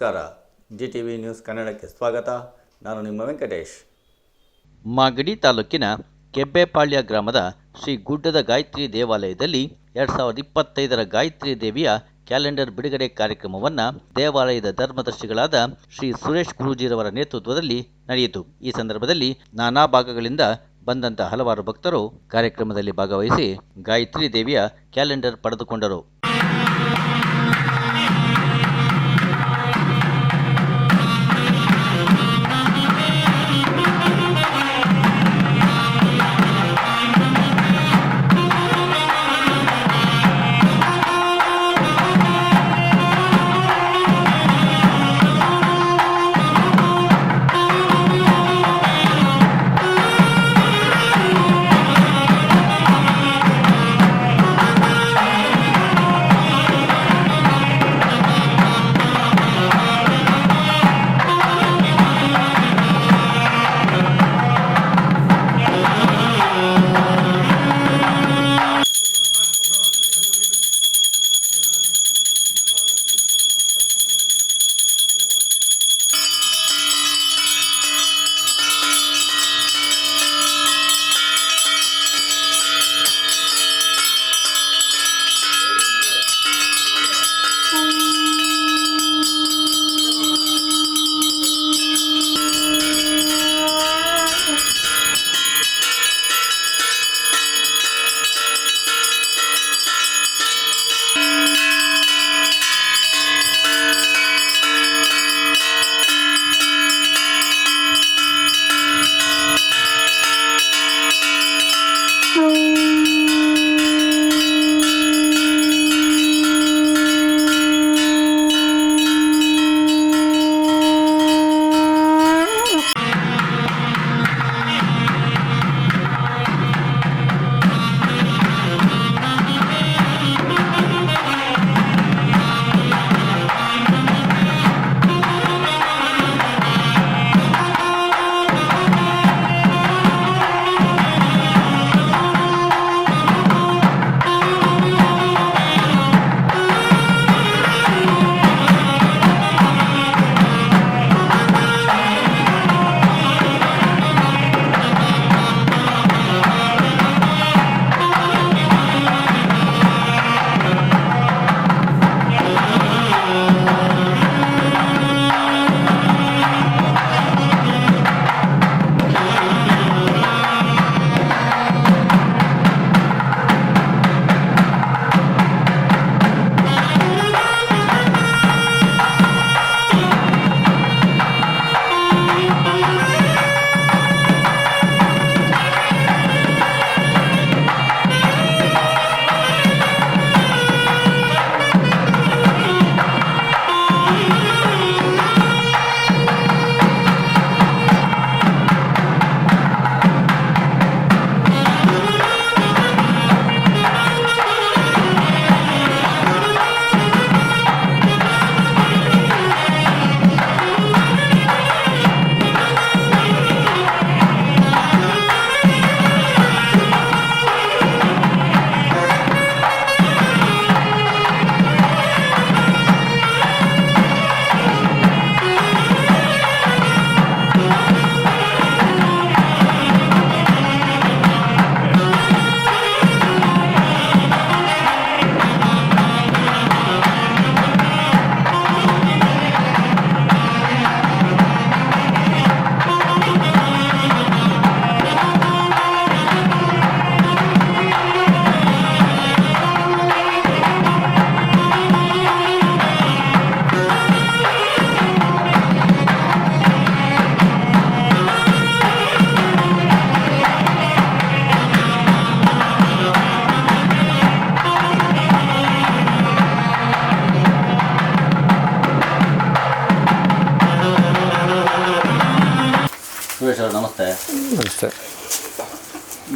ನಮಸ್ಕಾರ. G T V news ಕನ್ನಡಕ್ಕೆ ಸ್ವಾಗತ. ನಾನು ನಿಮ್ಮ ವೆಂಕಟೇಶ್. ಮಾಗಡಿ ತಾಲೂಕಿನ ಕೆಬ್ಬೆಪಾಳ್ಯ ಗ್ರಾಮದ ಶ್ರೀ ಗುಡ್ಡದ ಗಾಯತ್ರಿ ದೇವಾಲಯದಲ್ಲಿ ಎರಡ್ ಸಾವಿರದ ಇಪ್ಪತ್ತೈದರ ಗಾಯತ್ರಿ ದೇವಿಯ ಕ್ಯಾಲೆಂಡರ್ ಬಿಡುಗಡೆ ಕಾರ್ಯಕ್ರಮವನ್ನು ದೇವಾಲಯದ ಧರ್ಮದರ್ಶಿಗಳಾದ ಶ್ರೀ ಸುರೇಶ್ ಗುರುಜಿರವರ ನೇತೃತ್ವದಲ್ಲಿ ನಡೆಯಿತು. ಈ ಸಂದರ್ಭದಲ್ಲಿ ನಾನಾ ಭಾಗಗಳಿಂದ ಬಂದಂತ ಹಲವಾರು ಭಕ್ತರು ಕಾರ್ಯಕ್ರಮದಲ್ಲಿ ಭಾಗವಹಿಸಿ ಗಾಯತ್ರಿ ದೇವಿಯ ಕ್ಯಾಲೆಂಡರ್ ಪಡೆದುಕೊಂಡರು.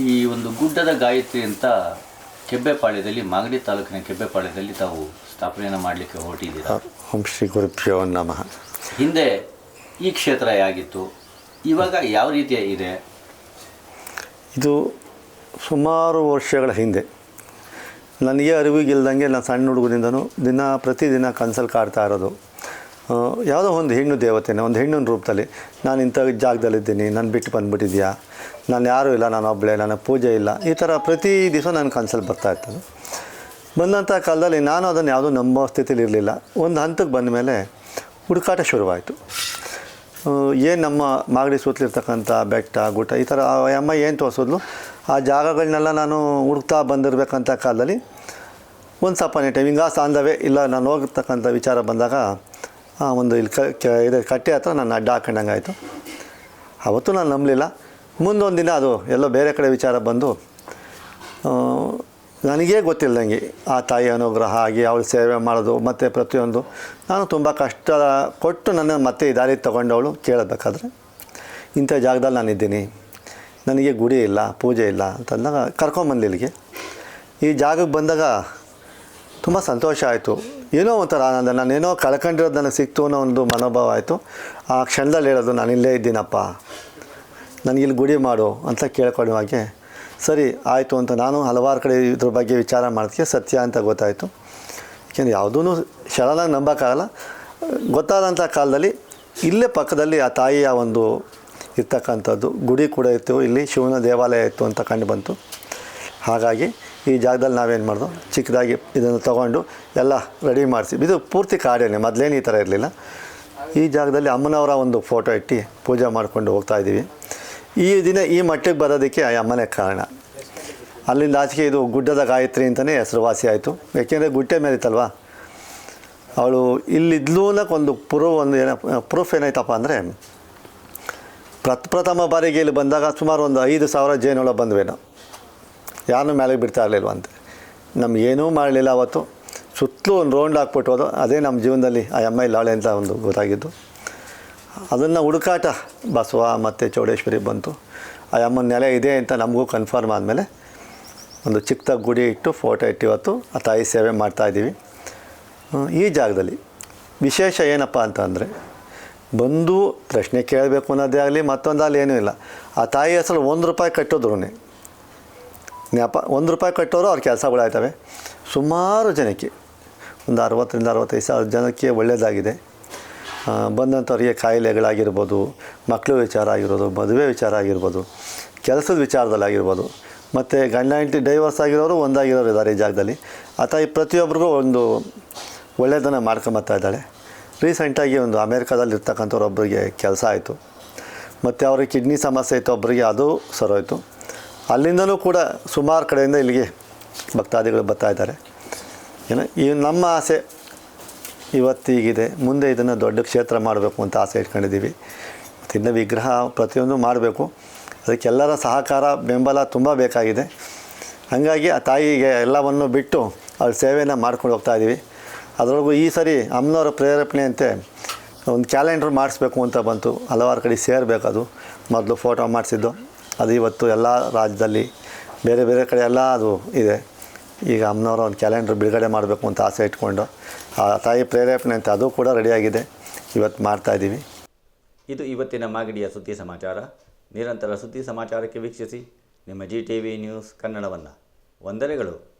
ಈ ಒಂದು ಗುಡ್ಡದ ಗಾಯತ್ರಿ ಅಂತ ಕೆಬ್ಬೆಪಾಳ್ಯದಲ್ಲಿ ಮಾಗಡಿ ತಾಲೂಕಿನ ಕೆಬ್ಬೆಪಾಳ್ಯದಲ್ಲಿ ತಾವು ಸ್ಥಾಪನೆಯನ್ನು ಮಾಡಲಿಕ್ಕೆ ಹೊರಟಿದ್ದೀರಾ? ಓಂ ಶ್ರೀ ಗುರುಭ್ಯೋ ನಮಃ. ಹಿಂದೆ ಈ ಕ್ಷೇತ್ರ ಹೇಗಿತ್ತು? ಇವಾಗ ಯಾವ ರೀತಿಯ ಇದೆ? ಇದು ಸುಮಾರು ವರ್ಷಗಳ ಹಿಂದೆ. ನನಗೆ ಅರಿವಿಗಿಲ್ದಂಗೆ ನಾನು ಸಣ್ಣ ಹುಡುಗರಿಂದನೂ ದಿನ ಪ್ರತಿದಿನ ಕನಸಲ್ಲಿ ಕಾಡ್ತಾ ಇರೋದು. ಯಾವುದೋ ಒಂದು ಹೆಣ್ಣು ದೇವತೆನ, ಒಂದು ಹೆಣ್ಣಿನ ರೂಪದಲ್ಲಿ, ನಾನು ಇಂಥ ಜಾಗದಲ್ಲಿದ್ದೀನಿ, ನಾನು ಬಿಟ್ಟು ಬಂದುಬಿಟ್ಟಿದ್ಯಾ? ನಾನು ಯಾರೂ ಇಲ್ಲ, ನಾನು ಒಬ್ಬಳೇ ನನ್ನ ಪೂಜೆ ಇಲ್ಲ. ಈ ಥರ ಪ್ರತಿ ದಿವಸ ನನ್ನ ಕನಸಲ್ಲಿ ಬರ್ತಾ ಇರ್ತದೆ. ಬಂದಂಥ ಕಾಲದಲ್ಲಿ ನಾನು ಅದನ್ನು ಯಾವುದೂ ನಂಬೋ ಸ್ಥಿತಿಲಿ ಇರಲಿಲ್ಲ. ಒಂದು ಹಂತಕ್ಕೆ ಬಂದ ಮೇಲೆ ಹುಡುಕಾಟ ಶುರುವಾಯಿತು. ಏನು ನಮ್ಮ ಮಾಗಡಿ ಸುತ್ತಲಿರ್ತಕ್ಕಂಥ ಬೆಟ್ಟ, ಗುಟ್ಟ, ಈ ಥರ ಅಮ್ಮ ಏನು ತೋರಿಸಿದ್ಲು? ಆ ಜಾಗಗಳನ್ನೆಲ್ಲ ನಾನು ಹುಡುಕ್ತಾ ಬಂದಿರಬೇಕಂತ ಕಾಲದಲ್ಲಿ ಒಂದು ಸಪನೆ ಟೈಮ್ ಹಿಂಗ ಸಾಂದವೇ ಇಲ್ಲ, ನಾನು ಹೋಗಿರ್ತಕ್ಕಂಥ ವಿಚಾರ ಬಂದಾಗ ಒಂದು ಇಲ್ಲಿ ಕ ಇದು ಕಟ್ಟೆ ಹತ್ರ ನಾನು ಅಡ್ಡ ಹಾಕೊಂಡಂಗೆ ಆಯಿತು. ಅವತ್ತು ನಾನು ನಂಬಲಿಲ್ಲ. ಮುಂದೊಂದು ದಿನ ಅದು ಎಲ್ಲೋ ಬೇರೆ ಕಡೆ ವಿಚಾರ ಬಂದು ನನಗೇ ಗೊತ್ತಿಲ್ಲದಂಗೆ ಆ ತಾಯಿ ಅನುಗ್ರಹ ಆಗಿ ಅವಳು ಸೇವೆ ಮಾಡೋದು, ಮತ್ತು ಪ್ರತಿಯೊಂದು. ನಾನು ತುಂಬ ಕಷ್ಟ ಕೊಟ್ಟು ನನ್ನ ಮತ್ತೆ ಈ ದಾರಿ ತೊಗೊಂಡವಳು ಕೇಳಬೇಕಾದ್ರೆ, ಇಂಥ ಜಾಗದಲ್ಲಿ ನಾನಿದ್ದೀನಿ. ನನಗೆ ಗುಡಿ ಇಲ್ಲ, ಪೂಜೆ ಇಲ್ಲ ಅಂತಂದಾಗ ಕರ್ಕೊಂಬಂದಿಲ್ಲಿಗೆ ಈ ಜಾಗಕ್ಕೆ ಬಂದಾಗ ತುಂಬ ಸಂತೋಷ ಆಯಿತು. ಏನೋ ಒಂಥರ ಆನಂದ. ನಾನೇನೋ ಕಳ್ಕೊಂಡಿರೋದು ನನಗೆ ಸಿಕ್ತು ಅನ್ನೋ ಒಂದು ಮನೋಭಾವ ಆಯಿತು. ಆ ಕ್ಷಣದಲ್ಲಿ ಹೇಳೋದು, ನಾನು ಇಲ್ಲೇ ಇದ್ದೀನಪ್ಪ. ನನಗಿಲ್ಲಿ ಗುಡಿ ಮಾಡು ಅಂತ ಕೇಳ್ಕೊಳ್ಳುವಾಗೆ ಸರಿ, ಆಯಿತು ಅಂತ ನಾನು ಹಲವಾರು ಕಡೆ ಇದ್ರ ಬಗ್ಗೆ ವಿಚಾರ ಮಾಡೋದಕ್ಕೆ ಸತ್ಯ ಅಂತ ಗೊತ್ತಾಯಿತು. ಯಾಕೆಂದರೆ ಯಾವುದೂ ಶರಣಾಗಿ ನಂಬೋಕ್ಕಾಗಲ್ಲ. ಗೊತ್ತಾದಂಥ ಕಾಲದಲ್ಲಿ ಇಲ್ಲೇ ಪಕ್ಕದಲ್ಲಿ ಆ ತಾಯಿಯ ಒಂದು ಇರ್ತಕ್ಕಂಥದ್ದು ಗುಡಿ ಕೂಡ ಇತ್ತು. ಇಲ್ಲಿ ಶಿವನ ದೇವಾಲಯ ಇತ್ತು ಅಂತ ಕಂಡು ಬಂತು. ಹಾಗಾಗಿ ಈ ಜಾಗದಲ್ಲಿ ನಾವೇನು ಮಾಡಿದ್ವು ಚಿಕ್ಕದಾಗಿ ಇದನ್ನು ತೊಗೊಂಡು ಎಲ್ಲ ರೆಡಿ ಮಾಡಿಸಿ ಇದು ಪೂರ್ತಿ ಕಾಡೇನೆ, ಮೊದಲೇನು ಈ ಥರ ಇರಲಿಲ್ಲ. ಈ ಜಾಗದಲ್ಲಿ ಅಮ್ಮನವರ ಒಂದು ಫೋಟೋ ಇಟ್ಟು ಪೂಜೆ ಮಾಡಿಕೊಂಡು ಹೋಗ್ತಾ ಇದ್ದೀವಿ. ಈ ದಿನ ಈ ಮಟ್ಟಿಗೆ ಬರೋದಕ್ಕೆ ಆ ಅಮ್ಮನೇ ಕಾರಣ. ಅಲ್ಲಿಂದ ಆಚೆಗೆ ಇದು ಗುಡ್ಡದ ಗಾಯತ್ರಿ ಅಂತಲೇ ಹೆಸರುವಾಸಿ ಆಯಿತು. ಯಾಕೆಂದರೆ ಗುಡ್ಡೆ ಮೇಲೆ ಇತ್ತಲ್ವಾ ಅವಳು ಇಲ್ಲಿದ್ಲೂನಕ್ಕೆ ಒಂದು ಪ್ರೂಫ್ ಒಂದು ಏನ, ಪ್ರೂಫ್ ಏನಾಯ್ತಪ್ಪ ಅಂದರೆ ಪ್ರಪ್ರಥಮ ಬಾರಿಗೆ ಇಲ್ಲಿ ಬಂದಾಗ ಸುಮಾರು ಒಂದು ಐದು ಸಾವಿರ ಜೇನುಗಳು ಬಂದ್ವೇನೋ. ಯಾರನ್ನೂ ಮೇಲೆ ಬಿಡ್ತಾ ಇರಲಿಲ್ವಂತೆ ನಮಗೇನೂ ಮಾಡಲಿಲ್ಲ ಅವತ್ತು. ಸುತ್ತಲೂ ಒಂದು ರೌಂಡ್ ಹಾಕ್ಬಿಟ್ಟು ಹೋದ. ಅದೇ ನಮ್ಮ ಜೀವನದಲ್ಲಿ ಆ ಅಮ್ಮ ಇಲ್ಲಾಳೆ ಅಂತ ಒಂದು ಗೊತ್ತಾಗಿದ್ದು. ಅದನ್ನು ಹುಡುಕಾಟ. ಬಸವ ಮತ್ತು ಚೌಡೇಶ್ವರಿ ಬಂತು. ಆ ಅಮ್ಮನ ನೆಲೆ ಇದೆ ಅಂತ ನಮಗೂ ಕನ್ಫರ್ಮ್ ಆದಮೇಲೆ ಒಂದು ಚಿಕ್ಕ ಗುಡಿ ಇಟ್ಟು ಫೋಟೋ ಇಟ್ಟು ಇವತ್ತು ಆ ತಾಯಿ ಸೇವೆ ಮಾಡ್ತಾಯಿದ್ದೀವಿ ಈ ಜಾಗದಲ್ಲಿ ವಿಶೇಷ ಏನಪ್ಪ ಅಂತಂದರೆ ಬಂದು ಪ್ರಶ್ನೆ ಕೇಳಬೇಕು ಅನ್ನೋದೇ ಆಗಲಿ ಮತ್ತೊಂದಾಗಲಿ ಏನೂ ಇಲ್ಲ. ಆ ತಾಯಿ ಹೆಸರು ಒಂದು ರೂಪಾಯಿ ಕಟ್ಟೋದ್ರು ಜ್ಞಾಪ ಒಂದು ರೂಪಾಯಿ ಕಟ್ಟೋರು ಅವ್ರ ಕೆಲಸಗಳಾಯ್ತವೆ ಸುಮಾರು ಜನಕ್ಕೆ ಒಂದು ಅರವತ್ತರಿಂದ ಅರವತ್ತೈದು ಸಾವಿರ ಜನಕ್ಕೆ ಒಳ್ಳೆಯದಾಗಿದೆ. ಬಂದಂಥವ್ರಿಗೆ ಕಾಯಿಲೆಗಳಾಗಿರ್ಬೋದು, ಮಕ್ಕಳು ವಿಚಾರ ಆಗಿರ್ಬೋದು, ಮದುವೆ ವಿಚಾರ ಆಗಿರ್ಬೋದು, ಕೆಲಸದ ವಿಚಾರದಲ್ಲಾಗಿರ್ಬೋದು ಮತ್ತು ಗಂಡ ಹೆಂಡತಿ ಡೈವರ್ಸ್ ಆಗಿರೋರು ಒಂದಾಗಿರೋರು ಇದ್ದಾರೆ ಈ ಜಾಗದಲ್ಲಿ. ಆ ತಾಯಿ ಪ್ರತಿಯೊಬ್ಬರಿಗೂ ಒಂದು ಒಳ್ಳೆಯದನ್ನು ಮಾಡ್ಕೊಂಬತ್ತಾ ಇದ್ದಾಳೆ. ರೀಸೆಂಟಾಗಿ ಒಂದು ಅಮೇರಿಕಾದಲ್ಲಿ ಇರ್ತಕ್ಕಂಥವ್ರು ಒಬ್ಬರಿಗೆ ಕೆಲಸ ಆಯಿತು. ಮತ್ತು ಅವ್ರಿಗೆ ಕಿಡ್ನಿ ಸಮಸ್ಯೆ ಇತ್ತು ಒಬ್ಬರಿಗೆ, ಅದು ಸರೋಯ್ತು ಅಲ್ಲಿಂದನೂ ಕೂಡ ಸುಮಾರು ಕಡೆಯಿಂದ ಇಲ್ಲಿಗೆ ಭಕ್ತಾದಿಗಳು ಬರ್ತಾ ಇದ್ದಾರೆ. ಏನೋ, ಈ ನಮ್ಮ ಆಸೆ ಇವತ್ತೀಗಿದೆ. ಮುಂದೆ ಇದನ್ನು ದೊಡ್ಡ ಕ್ಷೇತ್ರ ಮಾಡಬೇಕು ಅಂತ ಆಸೆ ಇಟ್ಕೊಂಡಿದ್ದೀವಿ. ಮತ್ತು ಇನ್ನು ವಿಗ್ರಹ ಪ್ರತಿಯೊಂದು ಮಾಡಬೇಕು. ಅದಕ್ಕೆಲ್ಲರ ಸಹಕಾರ, ಬೆಂಬಲ ತುಂಬ ಬೇಕಾಗಿದೆ. ಹಾಗಾಗಿ ಆ ತಾಯಿಗೆ ಎಲ್ಲವನ್ನು ಬಿಟ್ಟು ಅವಳ ಸೇವೆಯನ್ನು ಮಾಡ್ಕೊಂಡು ಹೋಗ್ತಾ ಇದ್ದೀವಿ. ಅದರೊಳಗೂ ಈ ಸರಿ ಅಮ್ಮನವರ ಪ್ರೇರೇಪಣೆಯಂತೆ ಒಂದು ಕ್ಯಾಲೆಂಡ್ರ್ ಮಾಡಿಸ್ಬೇಕು ಅಂತ ಬಂತು. ಹಲವಾರು ಕಡೆ ಸೇರಬೇಕದು ಮೊದಲು ಫೋಟೋ ಮಾಡಿಸಿದ್ದು. ಅದು ಇವತ್ತು ಎಲ್ಲ ರಾಜ್ಯದಲ್ಲಿ ಬೇರೆ ಬೇರೆ ಕಡೆ ಎಲ್ಲ ಅದು ಇದೆ. ಈಗ ಅಮ್ಮನವರು ಒಂದು ಕ್ಯಾಲೆಂಡ್ರ್ ಬಿಡುಗಡೆ ಮಾಡಬೇಕು ಅಂತ ಆಸೆ ಇಟ್ಕೊಂಡು, ಆ ತಾಯಿ ಪ್ರೇರೇಪಣೆ ಅಂತ ಅದು ಕೂಡ ರೆಡಿಯಾಗಿದೆ. ಇವತ್ತು ಮಾಡ್ತಾಯಿದ್ದೀವಿ ಇದು ಇವತ್ತಿನ ಮಾಗಡಿಯ ಸುದ್ದಿ ಸಮಾಚಾರ. ನಿರಂತರ ಸುದ್ದಿ ಸಮಾಚಾರಕ್ಕೆ ವೀಕ್ಷಿಸಿ. ನಿಮ್ಮ ಜಿ ಟಿ ವಿ ನ್ಯೂಸ್ ಕನ್ನಡವನ್ನು. ವಂದನೆಗಳು.